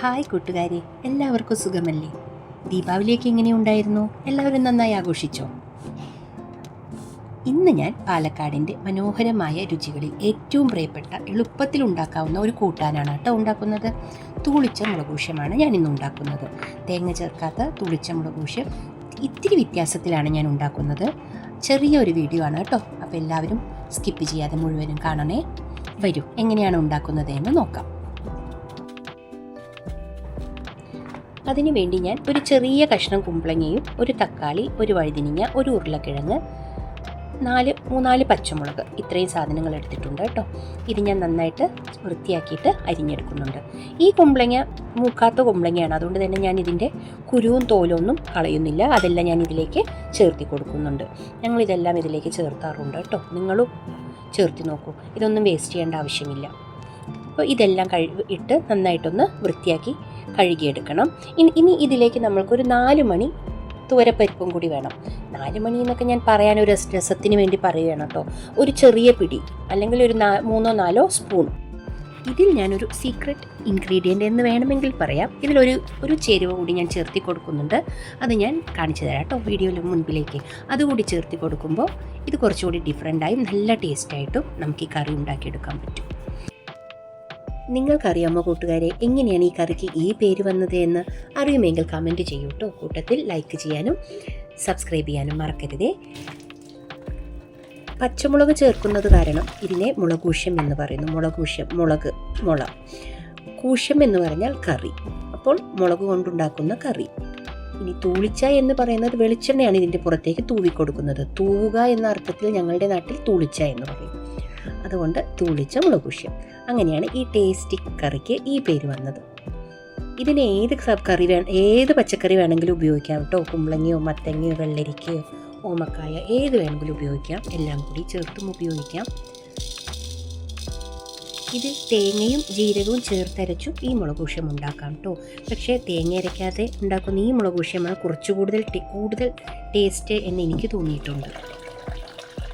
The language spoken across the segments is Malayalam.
ഹായ് കൂട്ടുകാരെ എല്ലാവർക്കും സുഖമല്ലേ? ദീപാവലിയൊക്കെ എങ്ങനെയുണ്ടായിരുന്നു എല്ലാവരും നന്നായി ആഘോഷിച്ചോ? ഇന്ന് ഞാൻ പാലക്കാടിന്റെ മനോഹരമായ രുചികളിൽ ഏറ്റവും പ്രിയപ്പെട്ട എളുപ്പത്തിൽ ഉണ്ടാക്കാവുന്ന ഒരു കൂട്ടാനാണ് കേട്ടോ ഉണ്ടാക്കുന്നത്. തൂളിച്ച മുളകൂഷ്യമാണ് ഞാൻ ഇന്ന് ഉണ്ടാക്കുന്നത്. തേങ്ങ ചേർക്കാത്ത തൂളിച്ച മുളകൂഷ്യം ഇത്തിരി വ്യത്യാസത്തിലാണ് ഞാൻ ഉണ്ടാക്കുന്നത്. ചെറിയൊരു വീഡിയോ ആണ് കേട്ടോ. അപ്പോൾ എല്ലാവരും സ്കിപ്പ് ചെയ്യാതെ മുഴുവനും കാണണേ. വരൂ എങ്ങനെയാണ് ഉണ്ടാക്കുന്നത് എന്ന് നോക്കാം. അതിനു വേണ്ടി ഞാൻ ഒരു ചെറിയ കഷ്ണം കുമ്പളങ്ങയും ഒരു തക്കാളി ഒരു വഴുതിനിങ്ങ ഒരു ഉരുളക്കിഴങ്ങ് നാല് മൂന്നാൽ പച്ചമുളക് ഇത്രയും സാധനങ്ങൾ എടുത്തിട്ടുണ്ട് കേട്ടോ. ഇത് ഞാൻ നന്നായിട്ട് വൃത്തിയാക്കിയിട്ട് അരിഞ്ഞെടുക്കുന്നുണ്ട്. ഈ കുമ്പളങ്ങ മൂക്കാത്ത കുമ്പളങ്ങയാണ്. അതുകൊണ്ട് തന്നെ ഞാൻ ഇതിന്റെ കുരുവും തോലൊന്നും കളയുന്നില്ല. അതെല്ലാം ഞാൻ ഇതിലേക്ക് ചേർത്തി കൊടുക്കുന്നുണ്ട്. ഞങ്ങൾ ഇതെല്ലാം ഇതിലേക്ക് ചേർത്താറുണ്ട് കേട്ടോ. നിങ്ങളും ചേർത്തി നോക്കൂ. ഇതൊന്നും വേസ്റ്റ് ചെയ്യേണ്ട ആവശ്യമില്ല. അപ്പോൾ ഇതെല്ലാം കഴുകി ഇട്ട് നന്നായിട്ടൊന്ന് വൃത്തിയാക്കി കഴുകിയെടുക്കണം. ഇനി ഇനി ഇതിലേക്ക് നമ്മൾക്കൊരു നാല് മണി തുവരപ്പരിപ്പും കൂടി വേണം. നാല് മണി എന്നൊക്കെ ഞാൻ പറയാൻ ഒരു രസ- രസത്തിന് വേണ്ടി പറയുകയാണ് കേട്ടോ. ഒരു ചെറിയ പിടി അല്ലെങ്കിൽ ഒരു മൂന്നോ നാലോ സ്പൂൺ. ഇതിൽ ഞാനൊരു സീക്രട്ട് ഇൻഗ്രീഡിയന്റ് എന്ന് വേണമെങ്കിൽ പറയാം. ഇതിലൊരു ഒരു ചേരുവ കൂടി ഞാൻ ചേർത്തി കൊടുക്കുന്നുണ്ട്. അത് ഞാൻ കാണിച്ചു തരാം കേട്ടോ വീഡിയോയിൽ മുൻപിലേക്ക്. അതുകൂടി ചേർത്തി കൊടുക്കുമ്പോൾ ഇത് കുറച്ചുകൂടി ഡിഫറെന്റായും നല്ല ടേസ്റ്റായിട്ടും നമുക്ക് ഈ കറി ഉണ്ടാക്കിയെടുക്കാൻ പറ്റും. നിങ്ങൾക്കറിയാമോ കൂട്ടുകാരെ എങ്ങനെയാണ് ഈ കറിക്ക് ഈ പേര് വന്നത് എന്ന്? അറിയുമെങ്കിൽ കമന്റ് ചെയ്യൂ കേട്ടോ കൂട്ടത്തിൽ ലൈക്ക് ചെയ്യാനും സബ്സ്ക്രൈബ് ചെയ്യാനും മറക്കരുതേ. പച്ചമുളക് ചേർക്കുന്നത് കാരണം ഇതിനെ മുളകൂഷ്യം എന്ന് പറയുന്നു. മുളകൂഷ്യം മുളക് മുള കൂഷ്യം എന്ന് പറഞ്ഞാൽ കറി. അപ്പോൾ മുളക് കൊണ്ടുണ്ടാക്കുന്ന കറി. ഇനി തൂളിച്ച എന്ന് പറയുന്നത് വെളിച്ചെണ്ണയാണ് ഇതിന്റെ പുറത്തേക്ക് തൂവിക്കൊടുക്കുന്നത് തൂവുക എന്ന അർത്ഥത്തിൽ ഞങ്ങളുടെ നാട്ടിൽ തൂളിച്ച എന്ന് പറയും. അതുകൊണ്ട് തൂളിച്ച മുളകുശ്യം അങ്ങനെയാണ് ഈ ടേസ്റ്റി കറിക്ക് ഈ പേര് വന്നത്. ഇതിന് ഏത് കറി വേ ഏത് പച്ചക്കറി വേണമെങ്കിലും ഉപയോഗിക്കാം കേട്ടോ കുമ്പളങ്ങയോ മത്തങ്ങയോ വെള്ളരിക്കയോ ഓമക്കായ ഏത് വേണമെങ്കിലും ഉപയോഗിക്കാം. എല്ലാം കൂടി ചേർത്തും ഉപയോഗിക്കാം. ഇത് തേങ്ങയും ജീരകവും ചേർത്തരച്ചും ഈ മുളകൂഷ്യം ഉണ്ടാക്കാം കേട്ടോ പക്ഷേ തേങ്ങ അരയ്ക്കാതെ ഉണ്ടാക്കുന്ന ഈ മുളകൂഷ്യമാണ് കുറച്ച് കൂടുതൽ കൂടുതൽ ടേസ്റ്റ് എന്ന് എനിക്ക് തോന്നിയിട്ടുണ്ട്.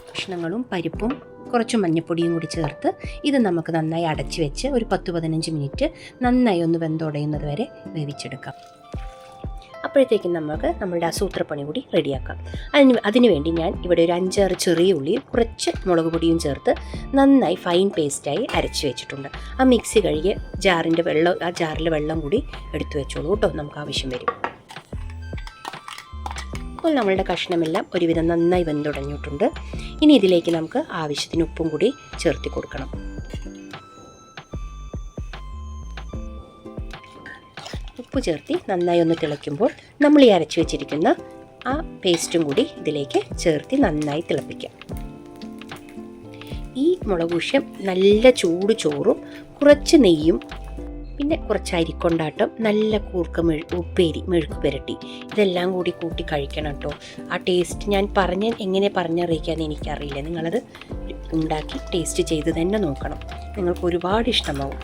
ഭക്ഷണങ്ങളും പരിപ്പും കുറച്ച് മഞ്ഞപ്പൊടിയും കൂടി ചേർത്ത് ഇത് നമുക്ക് നന്നായി അടച്ചു വെച്ച് ഒരു പത്ത് പതിനഞ്ച് മിനിറ്റ് നന്നായി ഒന്ന് വെന്തുടയുന്നത് വരെ വേവിച്ചെടുക്കാം. അപ്പോഴത്തേക്കും നമുക്ക് നമ്മളുടെ ആ സൂത്രപ്പണി കൂടി റെഡിയാക്കാം. അതിന് അതിനുവേണ്ടി ഞാൻ ഇവിടെ ഒരു അഞ്ചാറ് ചെറിയ ഉള്ളിയും കുറച്ച് മുളക് പൊടിയും ചേർത്ത് നന്നായി ഫൈൻ പേസ്റ്റായി അരച്ച് വെച്ചിട്ടുണ്ട്. ആ മിക്സി കഴുകിയ ജാറിന്റെ വെള്ളം ആ ജാറിലെ വെള്ളം കൂടി എടുത്തു വെച്ചോളൂ കേട്ടോ നമുക്ക് ആവശ്യം വരും. അപ്പോൾ നമ്മളുടെ കഷ്ണമെല്ലാം ഒരുവിധം നന്നായി വെന്തുടഞ്ഞിട്ടുണ്ട് ഇനി ഇതിലേക്ക് നമുക്ക് ആവശ്യത്തിന് ഉപ്പും കൂടി ചേർത്തി കൊടുക്കണം. ഉപ്പ് ചേർത്തി നന്നായി ഒന്ന് തിളയ്ക്കുമ്പോൾ നമ്മൾ ഈ അരച്ചു വെച്ചിരിക്കുന്ന ആ പേസ്റ്റും കൂടി ഇതിലേക്ക് ചേർത്തി നന്നായി തിളപ്പിക്കാം. ഈ മുളകൂഷ്യം നല്ല ചൂട് ചോറും കുറച്ച് നെയ്യും പിന്നെ കുറച്ച് അരിക്കൊണ്ടാട്ടം നല്ല കൂർക്ക മെഴു ഉപ്പേരി മെഴുക്ക് പുരട്ടി. ഇതെല്ലാം കൂടി കൂട്ടി കഴിക്കണം കേട്ടോ ആ ടേസ്റ്റ് ഞാൻ പറഞ്ഞ് എങ്ങനെ പറഞ്ഞറിയിക്കാമെന്ന് എനിക്കറിയില്ല. നിങ്ങളത് ഉണ്ടാക്കി ടേസ്റ്റ് ചെയ്ത് തന്നെ നോക്കണം. നിങ്ങൾക്ക് ഒരുപാട് ഇഷ്ടമാവും.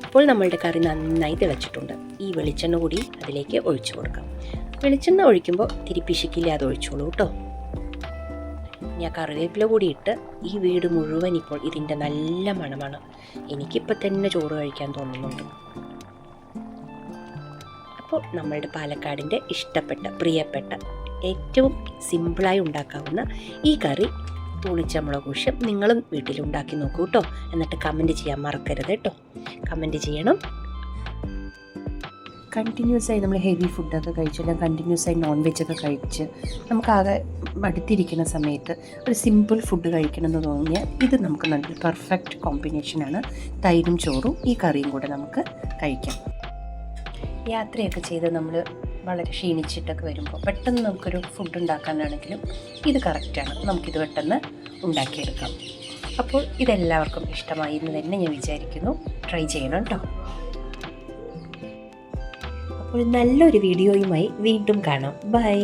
ഇപ്പോൾ നമ്മളുടെ കറി നന്നായി തിളച്ചിട്ടുണ്ട്. ഈ വെളിച്ചെണ്ണ കൂടി അതിലേക്ക് ഒഴിച്ചു കൊടുക്കാം. വെളിച്ചെണ്ണ ഒഴിക്കുമ്പോൾ തിരിപ്പിശിക്കില്ല അത് ഒഴിച്ചോളൂ കേട്ടോ ഞാൻ കറിവേപ്പില കൂടി ഇട്ട് ഈ വീട് മുഴുവൻ ഇപ്പോൾ ഇതിന്റെ നല്ല മണമാണ്. എനിക്കിപ്പോൾ തന്നെ ചോറ് കഴിക്കാൻ തോന്നുന്നുണ്ട്. അപ്പോൾ നമ്മളുടെ പാലക്കാടിന്റെ ഇഷ്ടപ്പെട്ട പ്രിയപ്പെട്ട ഏറ്റവും സിമ്പിളായി ഉണ്ടാക്കാവുന്ന ഈ കറി തൂളിച്ച മുളകൂഷ്യം നിങ്ങളും വീട്ടിലുണ്ടാക്കി നോക്കൂ കേട്ടോ. എന്നിട്ട് കമന്റ് ചെയ്യാൻ മറക്കരുത് കേട്ടോ. കമന്റ് ചെയ്യണം. കണ്ടിന്യൂസ് ആയി നമ്മൾ ഹെവി ഫുഡൊക്കെ കഴിച്ച് അല്ലെങ്കിൽ കണ്ടിന്യൂസ് ആയി നോൺ വെജ് ഒക്കെ കഴിച്ച് നമുക്കാകെ മടുത്തിരിക്കുന്ന സമയത്ത് ഒരു സിമ്പിൾ ഫുഡ് കഴിക്കണം എന്ന് തോന്നിയാൽ ഇത് നമുക്ക് നല്ലൊരു പെർഫെക്റ്റ് കോമ്പിനേഷനാണ് തൈരും ചോറും ഈ കറിയും കൂടെ നമുക്ക് കഴിക്കാം. യാത്രയൊക്കെ ചെയ്ത് നമ്മൾ വളരെ ക്ഷീണിച്ചിട്ടൊക്കെ വരുമ്പോൾ പെട്ടെന്ന് നമുക്കൊരു ഫുഡ് ഉണ്ടാക്കാനാണെങ്കിലും ഇത് കറക്റ്റാണ് നമുക്കിത് പെട്ടെന്ന് ഉണ്ടാക്കിയെടുക്കാം. അപ്പോൾ ഇതെല്ലാവർക്കും ഇഷ്ടമായി എന്ന് തന്നെ ഞാൻ വിചാരിക്കുന്നു. ട്രൈ ചെയ്യണം കേട്ടോ അപ്പോൾ നല്ലൊരു വീഡിയോയുമായി വീണ്ടും കാണാം. ബൈ.